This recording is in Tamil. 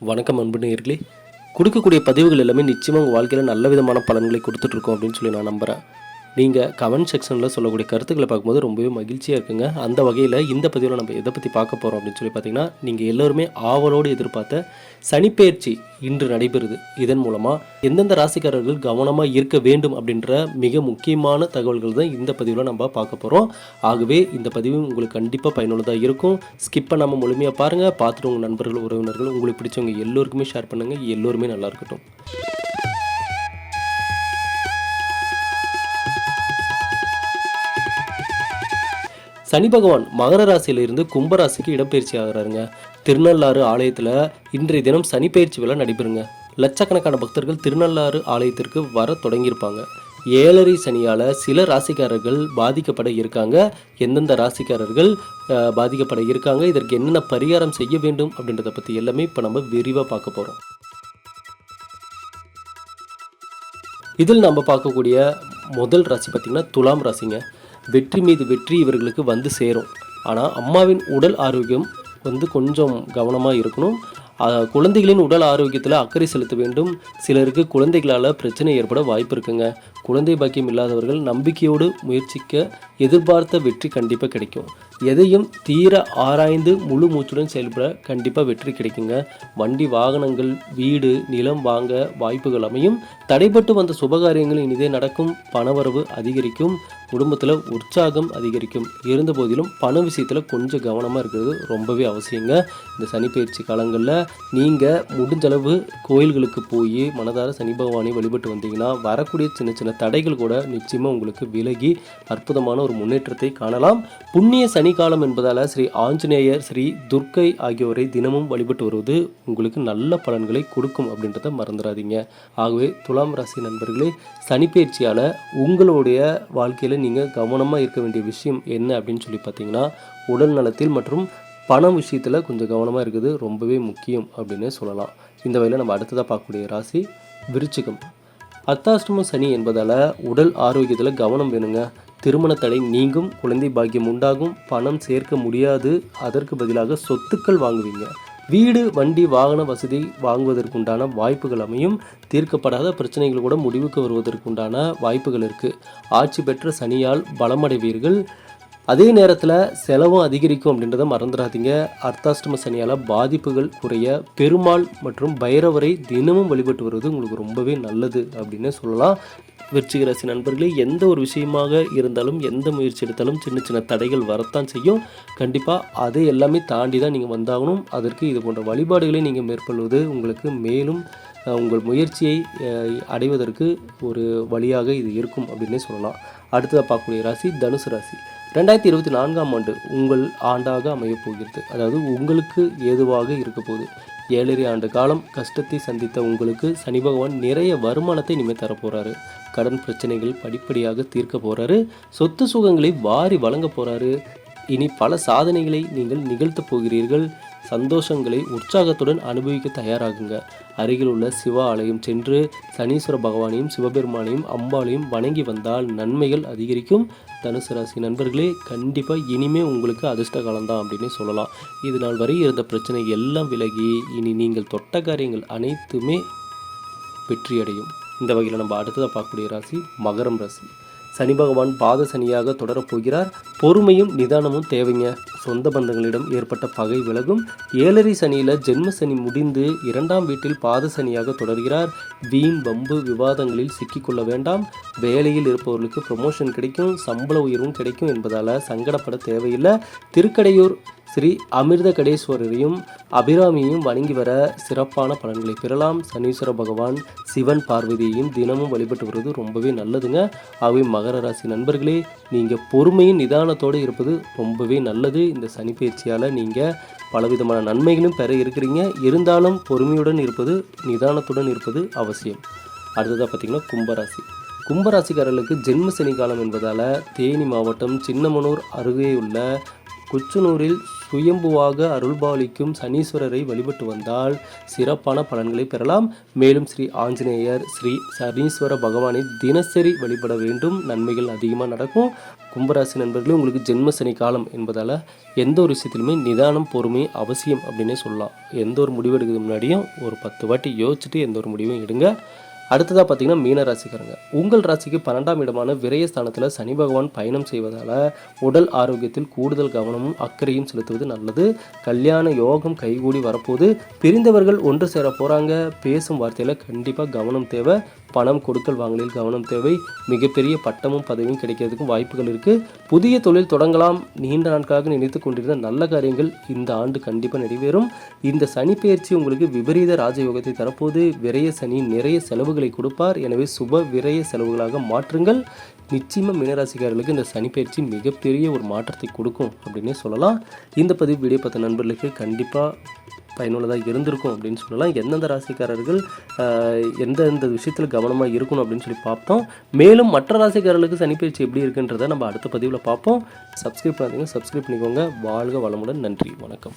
வணக்கம் அன்பு நேயர்களே. கொடுக்கக்கூடிய பதிவுகள் எல்லாமே நிச்சயமாக உங்கள் வாழ்க்கையில் நல்ல விதமான பலன்களை கொடுத்துட்ருக்கோம் அப்படின்னு சொல்லி நான் நம்புகிறேன் நீங்கள் கமெண்ட் செக்ஷனில் சொல்லக்கூடிய கருத்துக்களை பார்க்கும்போது ரொம்பவே மகிழ்ச்சியாக இருக்குங்க. அந்த வகையில் இந்த பதிவில் நம்ம எதை பற்றி பார்க்க போகிறோம் அப்படின்னு சொல்லி பார்த்தீங்கன்னா நீங்கள் எல்லோருமே ஆவலோடு எதிர்பார்த்த சனிப்பெயர்ச்சி இன்று நடைபெறுது. இதன் மூலமாக எந்தெந்த ராசிக்காரர்கள் கவனமாக இருக்க வேண்டும் அப்படின்ற மிக முக்கியமான தகவல்கள் தான் இந்த பதிவில் நம்ம பார்க்க போகிறோம் ஆகவே இந்த பதிவு உங்களுக்கு கண்டிப்பாக பயனுள்ளதாக இருக்கும். ஸ்கிப் பண்ணாமல் முழுமையாக பாருங்கள் பார்த்துட்டு உங்கள் நண்பர்கள் உறவினர்கள் உங்களுக்கு பிடிச்சவங்க எல்லோருக்குமே ஷேர் பண்ணுங்கள் எல்லோருமே நல்லா இருக்கட்டும். சனி பகவான் மகர ராசியிலிருந்து கும்பராசிக்கு இடப்பெயர்ச்சி ஆகிறாருங்க. திருநள்ளாறு ஆலயத்தில் இன்றைய தினம் சனி பயிற்சி விழா நடைபெறுங்க. லட்சக்கணக்கான பக்தர்கள் திருநள்ளாறு ஆலயத்திற்கு வர தொடங்கியிருப்பாங்க. ஏழரை சனியால் சில ராசிக்காரர்கள் பாதிக்கப்பட இருக்காங்க. எந்தெந்த ராசிக்காரர்கள் அஹ், பாதிக்கப்பட இருக்காங்க இதற்கு என்னென்ன பரிகாரம் செய்ய வேண்டும் அப்படின்றத பற்றி எல்லாமே இப்போ நம்ம விரிவாக பார்க்க போகிறோம் இதில் நம்ம பார்க்கக்கூடிய முதல் ராசி பார்த்திங்கன்னா துலாம் ராசிங்க. வெற்றி மீது வெற்றி இவர்களுக்கு வந்து சேரும். ஆனால் அம்மாவின் உடல் ஆரோக்கியம் வந்து கொஞ்சம் கவனமாக இருக்கணும். குழந்தைகளின் உடல் ஆரோக்கியத்தில் அக்கறை செலுத்த வேண்டும். சிலருக்கு குழந்தைகளால் பிரச்சனை ஏற்பட வாய்ப்பு இருக்குங்க. குழந்தை பாக்கியம் இல்லாதவர்கள் நம்பிக்கையோடு முயற்சிக்க எதிர்பார்த்த வெற்றி கண்டிப்பாக கிடைக்கும். எதையும் தீர ஆராய்ந்து முழு மூச்சுடன் செயல்பட கண்டிப்பாக வெற்றி கிடைக்குங்க. வண்டி வாகனங்கள் வீடு நிலம் வாங்க வாய்ப்புகள் அமையும். தடைப்பட்டு வந்த சுபகாரியங்கள் இனிதே நடக்கும். பணவரவு அதிகரிக்கும். குடும்பத்தில் உற்சாகம் அதிகரிக்கும். இருந்த போதிலும் பண விஷயத்தில் கொஞ்சம் கவனமாக இருக்கிறது ரொம்பவே அவசியங்க. இந்த சனிப்பயிற்சி காலங்களில் நீங்கள் முடிஞ்சளவு கோயில்களுக்கு போய் மனதார சனி பகவானை வழிபட்டு வந்தீங்கன்னா வரக்கூடிய சின்ன சின்ன தடைகள் கூட நிச்சயமாக உங்களுக்கு விலகி அற்புதமான ஒரு முன்னேற்றத்தை காணலாம். புண்ணிய சனிக்காலம் என்பதால் ஸ்ரீ ஆஞ்சநேயர் ஸ்ரீ துர்க்கை ஆகியோரை தினமும் வழிபட்டு வருவது உங்களுக்கு நல்ல பலன்களை கொடுக்கும் அப்படின்றத மறந்துடாதீங்க. ஆகவே துலாம் ராசி நண்பர்களே சனிப்பெயர்ச்சியால் உங்களுடைய வாழ்க்கையில் நீங்கள் கவனமாக இருக்க வேண்டிய விஷயம் என்ன அப்படின்னு சொல்லி பார்த்தீங்கன்னா உடல் நலத்தில் மற்றும் பணம் விஷயத்தில் கொஞ்சம் கவனமாக இருக்குது ரொம்பவே முக்கியம் அப்படின்னு சொல்லலாம். இந்த வகையில் நம்ம அடுத்ததாக பார்க்கக்கூடிய ராசி விருச்சிகம். அர்த்தாஷ்டம சனி என்பதால் உடல் ஆரோக்கியத்தில் கவனம் வேணுங்க. திருமண தடை நீங்கும் குழந்தை பாக்கியம் உண்டாகும் பணம் சேர்க்க முடியாது. அதற்கு பதிலாக சொத்துக்கள் வாங்குவீங்க. வீடு வண்டி வாகன வசதி வாங்குவதற்குண்டான வாய்ப்புகள் அமையும். தீர்க்கப்படாத பிரச்சனைகள் கூட முடிவுக்கு வருவதற்குண்டான வாய்ப்புகள் இருக்குது ஆட்சி பெற்ற சனியால் பலமடைவீர்கள். அதே நேரத்தில் செலவும் அதிகரிக்கும் அப்படின்றத மறந்துடாதீங்க. அர்த்தாஷ்டம சனியால் பாதிப்புகள் குறைய பெருமாள் மற்றும் பைரவரை தினமும் வழிபட்டு வருவது உங்களுக்கு ரொம்பவே நல்லது அப்படின்னு சொல்லலாம். விருச்சிக ராசி நண்பர்களே எந்த ஒரு விஷயமாக இருந்தாலும் எந்த முயற்சி எடுத்தாலும் சின்ன சின்ன தடைகள் வரத்தான் செய்யும். கண்டிப்பாக அதை எல்லாமே தாண்டி தான் நீங்கள் வந்தாகணும். அதற்கு இது போன்ற வழிபாடுகளை நீங்கள் மேற்கொள்வது உங்களுக்கு மேலும் உங்கள் முயற்சியை அடைவதற்கு ஒரு வழியாக இது இருக்கும் அப்படின்னே சொல்லலாம். அடுத்ததாக பார்க்கக்கூடிய ராசி தனுசு ராசி. ரெண்டாயிரத்தி இருபத்தி நான்காம் ஆண்டு உங்கள் ஆண்டாக அமையப் போகிறது. அதாவது உங்களுக்கு ஏதுவாக இருக்க போகுது. ஏழரை ஆண்டு காலம் கஷ்டத்தை சந்தித்த உங்களுக்கு சனி பகவான் நிறைய வருமானத்தை இனிமேல் தரப்போகிறாரு கடன் பிரச்சனைகள் படிப்படியாக தீர்க்க போகிறாரு சொத்து சுகங்களை வாரி வழங்க போகிறாரு இனி பல சாதனைகளை நீங்கள் நிகழ்த்தப் போகிறீர்கள். சந்தோஷங்களை உற்சாகத்துடன் அனுபவிக்க தயாராகுங்க. அருகில் உள்ள சிவ ஆலயம் சென்று சனீஸ்வர பகவானையும் சிவபெருமானையும் அம்பாளையும் வணங்கி வந்தால் நன்மைகள் அதிகரிக்கும். தனுசு ராசி நண்பர்களே கண்டிப்பாக இனிமே உங்களுக்கு அதிர்ஷ்ட காலம்தான் அப்படின்னு சொல்லலாம். இது நாள் வரை இருந்த பிரச்சனை எல்லாம் விலகி இனி நீங்கள் தொட்ட காரியங்கள் அனைத்துமே வெற்றியடையும். இந்த வகையில் நம்ம அடுத்ததாக பார்க்கக்கூடிய ராசி மகரம் ராசி. சனி பகவான் பாத சனியாக தொடரப் போகிறார். பொறுமையும் நிதானமும் தேவைங்க. சொந்த பந்தங்களிடம் ஏற்பட்ட பகை விலகும். ஏழரை சனியில் ஜென்ம சனி முடிந்து இரண்டாம் வீட்டில் பாத சனியாக தொடர்கிறார். வீண் வம்பு விவாதங்களில் சிக்கிக்கொள்ள வேண்டாம். வேலையில் இருப்பவர்களுக்கு ப்ரொமோஷன் கிடைக்கும். சம்பள உயர்வும் கிடைக்கும் என்பதால் சங்கடப்பட தேவையில்லை. திருக்கடையூர் ஸ்ரீ அமிர்த கடேஸ்வரரையும் அபிராமியையும் வணங்கி வர சிறப்பான பலன்களை பெறலாம். சனீஸ்வர பகவான் சிவன் பார்வதியையும் தினமும் வழிபட்டு வருவது ரொம்பவே நல்லதுங்க. ஆகவே மகர ராசி நண்பர்களே நீங்கள் பொறுமையும் நிதானத்தோடு இருப்பது ரொம்பவே நல்லது. இந்த சனி பயிற்சியால் நீங்கள் பலவிதமான நன்மைகளும் பெற இருக்கிறீங்க. இருந்தாலும் பொறுமையுடன் இருப்பது நிதானத்துடன் இருப்பது அவசியம். அடுத்ததாக பார்த்திங்கன்னா கும்பராசி. கும்பராசிக்காரர்களுக்கு ஜென்ம சனி காலம் என்பதால் தேனி மாவட்டம் சின்னமனூர் அருகே உள்ள குச்சனூரில் சுயம்புவாக அருள்பாலிக்கும் சனீஸ்வரரை வழிபட்டு வந்தால் சிறப்பான பலன்களை பெறலாம். மேலும் ஸ்ரீ ஆஞ்சநேயர் ஸ்ரீ சனீஸ்வர பகவானை தினசரி வழிபட வேண்டும். நன்மைகள் அதிகமாக நடக்கும். கும்பராசி நண்பர்களே உங்களுக்கு ஜென்ம சனி காலம் என்பதால் எந்த ஒரு விஷயத்திலுமே நிதானம் பொறுமை அவசியம் அப்படின்னே சொல்லலாம். எந்த ஒரு முடிவு எடுக்கிறது முன்னாடியும் ஒரு பத்து வாட்டி யோசிச்சுட்டு எந்த ஒரு முடிவும் எடுங்க. அடுத்ததாக பார்த்தீங்கன்னா மீன ராசிக்காரங்க. உங்கள் ராசிக்கு பன்னெண்டாம் இடமான விரயஸ்தானத்தில் சனி பகவான் பயணம் செய்வதால் உடல் ஆரோக்கியத்தில் கூடுதல் கவனமும் அக்கறையும் செலுத்துவது நல்லது. கல்யாண யோகம் கைகூடி வரப்போது பிரிந்தவர்கள் ஒன்று சேர போகிறாங்க பேசும் வார்த்தையில் கண்டிப்பாக கவனம் தேவை. பணம் கொடுக்கல் வாங்கலில் கவனம் தேவை. மிகப்பெரிய பட்டமும் பதவியும் கிடைக்கிறதுக்கும் வாய்ப்புகள் இருக்குது புதிய தொழில் தொடங்கலாம். நீண்ட நாட்களாக நினைத்து கொண்டிருந்த நல்ல காரியங்கள் இந்த ஆண்டு கண்டிப்பாக நிறைவேறும். இந்த சனி பயிற்சி உங்களுக்கு விபரீத ராஜயோகத்தை தரப்போது. விரைய சனி நிறைய செலவுகளை கொடுப்பார். எனவே சுப விரைய செலவுகளாக மாற்றுங்கள். நிச்சயமாக மீனராசிக்காரர்களுக்கு இந்த சனி பயிற்சி மிகப்பெரிய ஒரு மாற்றத்தை கொடுக்கும் அப்படின்னே சொல்லலாம். இந்த பதிவு வீடியோ பார்த்த நண்பர்களுக்கு கண்டிப்பாக பயனுள்ளதாக இருந்திருக்கும் அப்படின்னு சொல்லலாம். எந்தெந்த ராசிக்காரர்கள் எந்தெந்த விஷயத்தில் கவனமாக இருக்கணும் அப்படின்னு சொல்லி பார்த்தோம் மேலும் மற்ற ராசிக்காரர்களுக்கு சனிப்பயிற்சி எப்படி இருக்குன்றதை நம்ம அடுத்த பதிவில் பார்ப்போம் சப்ஸ்கிரைப் பண்ணாதீங்க சப்ஸ்கிரைப் பண்ணிக்கோங்க. வாழ்க வளமுடன். நன்றி. வணக்கம்.